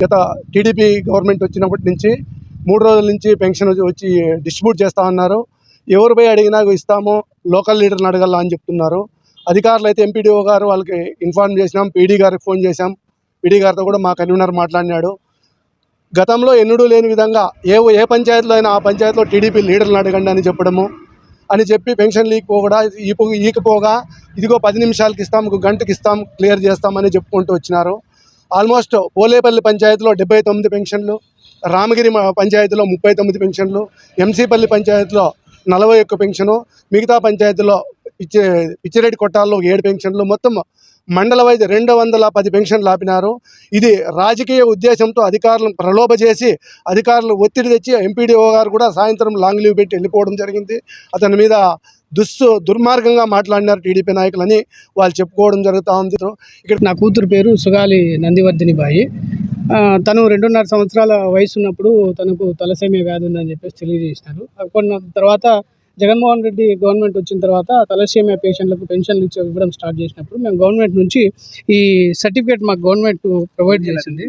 గత TDP government వచ్చినప్పటి నుంచి మూడు రోజుల నుంచి పెన్షన్ వచ్చి- డిస్ట్రిబ్యూట్ చేస్తా ఉన్నారు. ఎవరు పోయి అడిగినా ఇస్తాము లోకల్ లీడర్ని అడగాల అని చెప్తున్నారు. అధికారులు అయితే ఎంపీడీఓ గారు వాళ్ళకి ఇన్ఫార్మ్ చేసినాం పీడీ గారికి ఫోన్ చేశాం. పీడీ గారితో కూడా మా కన్వీనర్ మాట్లాడినాడు. గతంలో ఎన్నడూ లేని విధంగా ఏ ఏ పంచాయతీలో అయినా ఆ పంచాయతీలో టీడీపీ లీడర్ని అడగండి అని చెప్పడము అని చెప్పి పెన్షన్ లీక్ పోగా ఈపు ఈకపోగా ఇదిగో పది నిమిషాలకి ఇస్తాం ఒక గంటకి ఇస్తాం క్లియర్ చేస్తామని చెప్పుకుంటూ వచ్చినారు. ఆల్మోస్ట్ బోలేపల్లి పంచాయతీలో డెబ్బై తొమ్మిది పెన్షన్లు రామగిరి పంచాయతీలో ముప్పై తొమ్మిది పెన్షన్లు ఎంసీపల్లి పంచాయతీలో నలభై ఒక్క పెన్షను మిగతా పంచాయతీలో పిచ్చి పిచ్చిరెడ్డి కొట్టాల్లో ఏడు పెన్షన్లు మొత్తం మండల వైద్య రెండు వందల పది పెన్షన్లు ఆపినారు. ఇది రాజకీయ ఉద్దేశంతో అధికారులను ప్రలోభ చేసి అధికారులు ఒత్తిడి తెచ్చి ఎంపీడీఓ గారు కూడా సాయంత్రం లాంగ్ లీవ్ పెట్టి వెళ్ళిపోవడం జరిగింది. అతని మీద దుస్సు దుర్మార్గంగా మాట్లాడినారు టీడీపీ నాయకులని వాళ్ళు చెప్పుకోవడం జరుగుతూ ఉంది. ఇక్కడ నా కూతురు పేరు సుగాలి నందివర్ధిని బాయి. తను రెండున్నర సంవత్సరాల వయసు ఉన్నప్పుడు తనకు తలసేమియా వ్యాధి ఉందని చెప్పేసి తెలియజేసినారు. కొన్ని కొన్న తర్వాత జగన్మోహన్ రెడ్డి గవర్నమెంట్ వచ్చిన తర్వాత తలసేమియా పేషెంట్లకు పెన్షన్లు ఇచ్చి ఇవ్వడం స్టార్ట్ చేసినప్పుడు మేము గవర్నమెంట్ నుంచి ఈ సర్టిఫికేట్ మాకు గవర్నమెంట్ ప్రొవైడ్ చేసింది.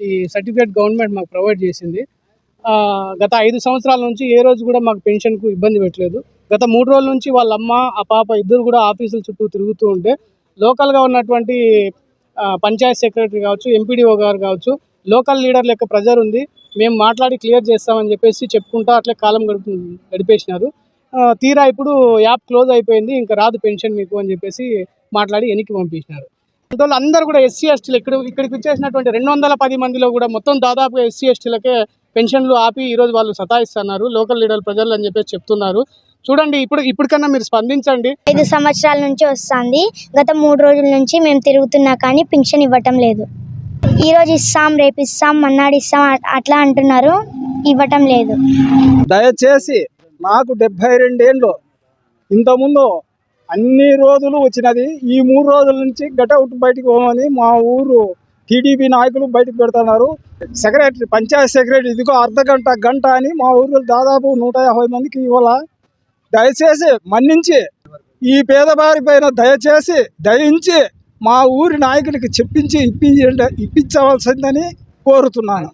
ఈ సర్టిఫికేట్ గవర్నమెంట్ మాకు ప్రొవైడ్ చేసింది. గత ఐదు సంవత్సరాల నుంచి ఏ రోజు కూడా మాకు పెన్షన్కు ఇబ్బంది పెట్టలేదు. గత మూడు రోజుల నుంచి వాళ్ళ అమ్మ ఆ పాప ఇద్దరు కూడా ఆఫీసుల చుట్టూ తిరుగుతూ ఉంటే లోకల్గా ఉన్నటువంటి పంచాయత్ సెక్రటరీ కావచ్చు ఎంపీడీఓ గారు కావచ్చు లోకల్ లీడర్ల యొక్క ప్రెజర్ ఉంది. మేము మాట్లాడి క్లియర్ చేస్తామని చెప్పేసి చెప్పుకుంటా అట్లే కాలం గడుపు గడిపేసినారు. తీరా ఇప్పుడు యాప్ క్లోజ్ అయిపోయింది ఇంకా రాదు పెన్షన్ మీకు అని చెప్పేసి మాట్లాడి వెనక్కి పంపించినారు. అందరూ కూడా ఎస్సీ ఎస్టీలు ఇక్కడ ఇక్కడికి వచ్చేసినటువంటి రెండు వందల పది మందిలో కూడా మొత్తం దాదాపుగా ఎస్సీ ఎస్టీలకే పెన్షన్లు ఆపి ఈరోజు వాళ్ళు సతాయిస్తున్నారు లోకల్ లీడర్ ప్రజలు అని చెప్పేసి చెప్తున్నారు. చూడండి ఇప్పుడు ఇప్పటికన్నా మీరు స్పందించండి. ఐదు సంవత్సరాల నుంచి వస్తుంది. గత మూడు రోజుల నుంచి మేము తిరుగుతున్నా కానీ పింఛన్ ఇవ్వటం లేదు. ఈ రోజు ఇస్తాం రేపు ఇస్తాం మన్నాడు ఇస్తాం అట్లా అంటున్నారు. ఇవ్వటం లేదు. దయచేసి నాకు డెబ్బై రెండేళ్ళు. ఇంతకుముందు అన్ని రోజులు వచ్చినది. ఈ మూడు రోజుల నుంచి గటౌట్ బయటికి పోమని మా ఊరు టీడీపీ నాయకులు బయటకు పెడుతున్నారు. సెక్రటరీ పంచాయత్ సెక్రటరీ ఇదిగో అర్ధ గంట గంట అని మా ఊరిలో దాదాపు నూట యాభై మందికి ఇవ్వాల దయచేసి మన్నించి ఈ పేదవారి పైన దయచేసి దయించి మా ఊరి నాయకులకి చెప్పించి ఇప్పించ ఇప్పించవలసిందని కోరుతున్నాను.